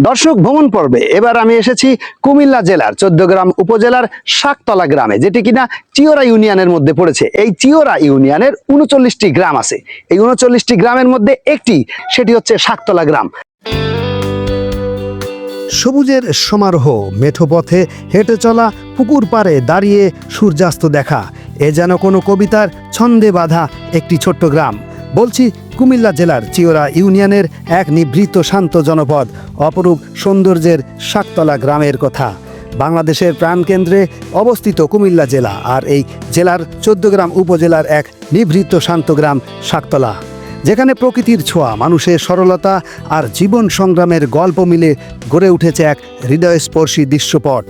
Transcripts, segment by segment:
দর্শক ভ্রমণ পর্বে। এবার আমি এসেছি কুমিল্লা জেলার চোদ্দগ্রাম উপজেলার শাকতলা গ্রামে, যেটি কিনা চিওরা ইউনিয়নের মধ্যে পড়েছে। এই চিওরা ইউনিয়নের উনচল্লিশটি গ্রাম আছে। এই উনচল্লিশটি গ্রামের মধ্যে একটি, সেটি হচ্ছে শাকতলা গ্রাম। সবুজের সমারোহ, মেঠো পথে হেঁটে চলা, পুকুর পাড়ে দাঁড়িয়ে সূর্যাস্ত দেখা, এ যেন কোনো কবিতার ছন্দে বাঁধা একটি ছোট্ট গ্রাম। বলছি কুমিল্লা জেলার চিওরা ইউনিয়নের এক নিভৃত শান্ত জনপদ, অপরূপ সৌন্দর্যের শাকতলা গ্রামের কথা। বাংলাদেশের প্রাণকেন্দ্রে অবস্থিত কুমিল্লা জেলা আর এই জেলার চোদ্দগ্রাম উপজেলার এক নিভৃত শান্ত গ্রাম শাকতলা। যেখানে প্রকৃতির ছোঁয়া, মানুষের সরলতা আর জীবন সংগ্রামের গল্প মিলে গড়ে উঠেছে এক হৃদয়স্পর্শী দৃশ্যপট।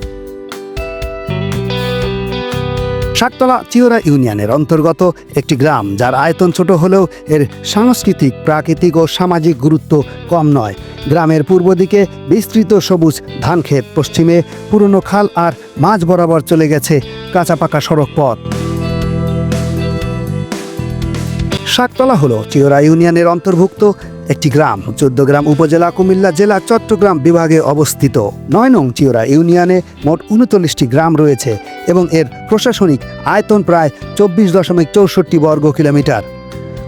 শাকতলা চিওরা ইউনিয়নের অন্তর্গত একটি গ্রাম, যার আয়তন ছোট হলেও এর সাংস্কৃতিক, প্রাকৃতিক ও সামাজিক গুরুত্ব কম নয়। গ্রামের পূর্ব দিকে বিস্তৃত সবুজ ধানক্ষেত, পশ্চিমে পুরনো খাল আর মাঝ বরাবর চলে গেছে কাঁচা পাকা সড়ক পথ। শাকতলা হলো চিওরা ইউনিয়নের অন্তর্ভুক্ত একটি গ্রাম চোদ্দগ্রাম উপজেলা কুমিল্লা জেলা চট্টগ্রাম বিভাগে অবস্থিত। নয় নং চিওরা ইউনিয়নে মোট উনচল্লিশটি গ্রাম রয়েছে এবং এর প্রশাসনিক আয়তন প্রায় চব্বিশ দশমিক চৌষট্টি বর্গ কিলোমিটার।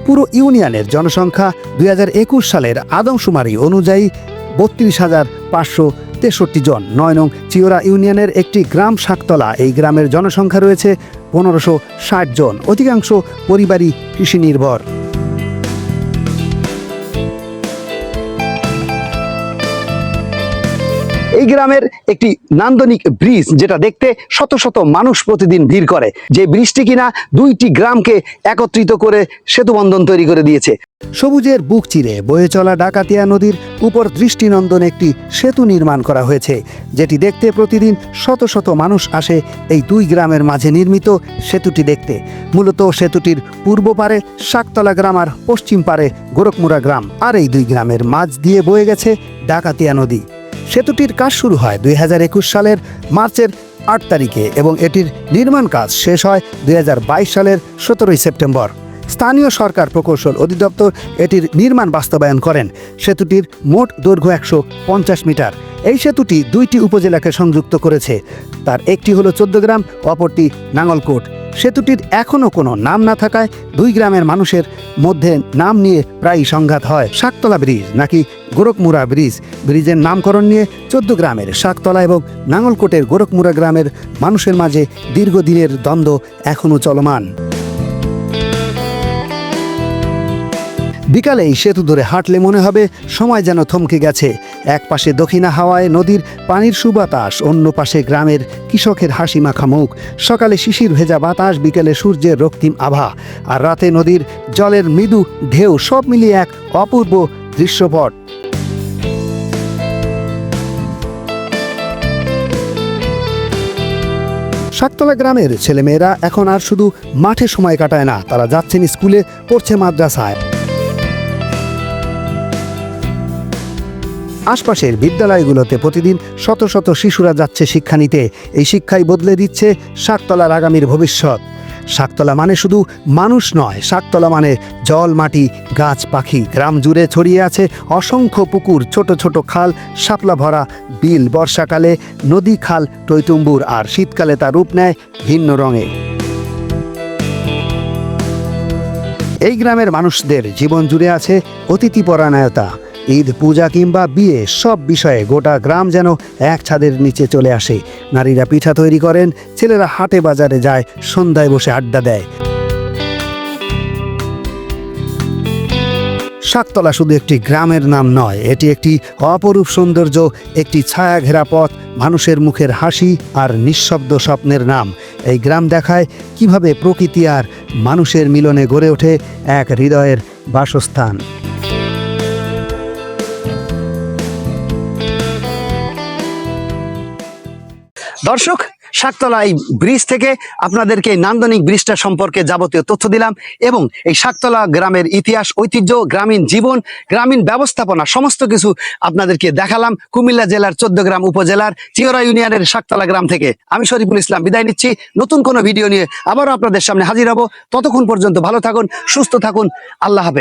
পুরো ইউনিয়নের জনসংখ্যা দুই হাজার একুশ সালের আদমশুমারি অনুযায়ী বত্রিশ হাজার পাঁচশো তেষট্টি জন। নয় নং চিওরা ইউনিয়নের একটি গ্রাম শাকতলা এই গ্রামের জনসংখ্যা রয়েছে পনেরোশো ষাট জন। অধিকাংশ পরিবারই কৃষি নির্ভর। এই গ্রামের একটি নান্দনিক ব্রিজ যেটা দেখতে শত শত মানুষ প্রতিদিন ভিড় করে। যে ব্রিজটি কিনা দুইটি গ্রামকে একত্রিত করে সেতুবন্ধন তৈরি করে দিয়েছে। সবুজের বুক চিরে বয়ে চলা ডাকাতিয়া নদীর উপর দৃষ্টিনন্দন একটি সেতু নির্মাণ করা হয়েছে, যেটি দেখতে প্রতিদিন শত শত মানুষ আসে এই দুই গ্রামের মাঝে নির্মিত সেতুটি দেখতে। মূলত সেতুটির পূর্ব পারে শাকতলা গ্রাম আর পশ্চিম পারে গোরখমুড়া গ্রাম। আর এই দুই গ্রামের মাঝ দিয়ে বয়ে গেছে ডাকাতিয়া নদী। সেতুটির কাজ শুরু হয় দুই হাজার একুশ সালের মার্চের আট তারিখে এবং এটির নির্মাণ কাজ শেষ হয় দুই হাজার বাইশ সালের সতেরোই সেপ্টেম্বর। স্থানীয় সরকার প্রকৌশল অধিদপ্তর এটির নির্মাণ বাস্তবায়ন করেন। সেতুটির মোট দৈর্ঘ্য একশো পঞ্চাশ মিটার। এই সেতুটি দুইটি উপজেলাকে সংযুক্ত করেছে। তার একটি হলো চোদ্দগ্রাম অপরটি নাঙ্গলকোট। সেতুটির এখনও কোনো নাম না থাকায় দুই গ্রামের মানুষের মধ্যে নাম নিয়ে প্রায়ই সংঘাত হয়। শাকতলা ব্রিজ নাকি গোরখমুড়া ব্রিজ। ব্রিজের নামকরণ নিয়ে চোদ্দ গ্রামের শাকতলা এবং নাঙ্গলকোটের গোরখমুড়া গ্রামের মানুষের মাঝে দীর্ঘদিনের দ্বন্দ্ব এখনও চলমান। বিকালে এই সেতু ধরে হাঁটলে মনে হবে সময় যেন থমকে গেছে। এক পাশে দক্ষিণা হাওয়ায় নদীর পানির সুবাতাস, অন্য পাশে গ্রামের কৃষকের হাসি মাখা মুখ। সকালে শিশির ভেজা বাতাস, বিকেলে সূর্যের রক্তিম আভা। আর রাতে নদীর জলের মৃদু ঢেউ, সব মিলিয়ে এক অপূর্ব দৃশ্যপট। শাকতলা গ্রামের ছেলেমেয়েরা এখন আর শুধু মাঠে সময় কাটায় না, তারা যাচ্ছেন স্কুলে, পড়ছে মাদ্রাসায়। আশপাশের বিদ্যালয়গুলোতে প্রতিদিন শত শত শিশুরা যাচ্ছে শিক্ষা নিতে। এই শিক্ষাই বদলে দিচ্ছে শাকতলার আগামীর ভবিষ্যৎ। শাকতলা মানে শুধু মানুষ নয়, শাকতলা মানে জল, মাটি, গাছ, পাখি। গ্রাম জুড়ে ছড়িয়ে আছে অসংখ্য পুকুর, ছোট ছোট খাল, শাপলা ভরা বিল। বর্ষাকালে নদী খাল টৈটুম্বুর আর শীতকালে তা রূপ নেয় ভিন্ন রঙে। এই গ্রামের মানুষদের জীবন জুড়ে আছে অতিথিপরায়ণতা ঈদ, পূজা কিংবা বিয়ে, সব বিষয়ে গোটা গ্রাম যেন এক ছাদের নিচে চলে আসে। নারীরা পিঠা তৈরি করেন, ছেলেরা হাটে বাজারে যায়, সন্ধ্যায় বসে আড্ডা দেয়। শাকতলা শুধু একটি গ্রামের নাম নয়, এটি একটি অপরূপ সৌন্দর্য, একটি ছায়া ঘেরা পথ, মানুষের মুখের হাসি আর নিঃশব্দ স্বপ্নের নাম। এই গ্রাম দেখায় কীভাবে প্রকৃতি আর মানুষের মিলনে গড়ে ওঠে এক হৃদয়ের বাসস্থান। দর্শক শাকতলা এই ব্রিজ থেকে আপনাদেরকে নান্দনিক ব্রিজটা সম্পর্কে যাবতীয় তথ্য দিলাম এবং এই শাকতলা গ্রামের ইতিহাস, ঐতিহ্য, গ্রামীণ জীবন, গ্রামীণ ব্যবস্থাপনা সমস্ত কিছু আপনাদেরকে দেখালাম কুমিল্লা জেলার গ্রাম উপজেলার চিওরা ইউনিয়নের শাকতলা গ্রাম থেকে। আমি শরীফুল ইসলাম বিদায় নিচ্ছি। নতুন কোনো ভিডিও নিয়ে আবারও আপনাদের সামনে হাজির হব। ততক্ষণ পর্যন্ত ভালো থাকুন, সুস্থ থাকুন। আল্লাহ হাফেজ।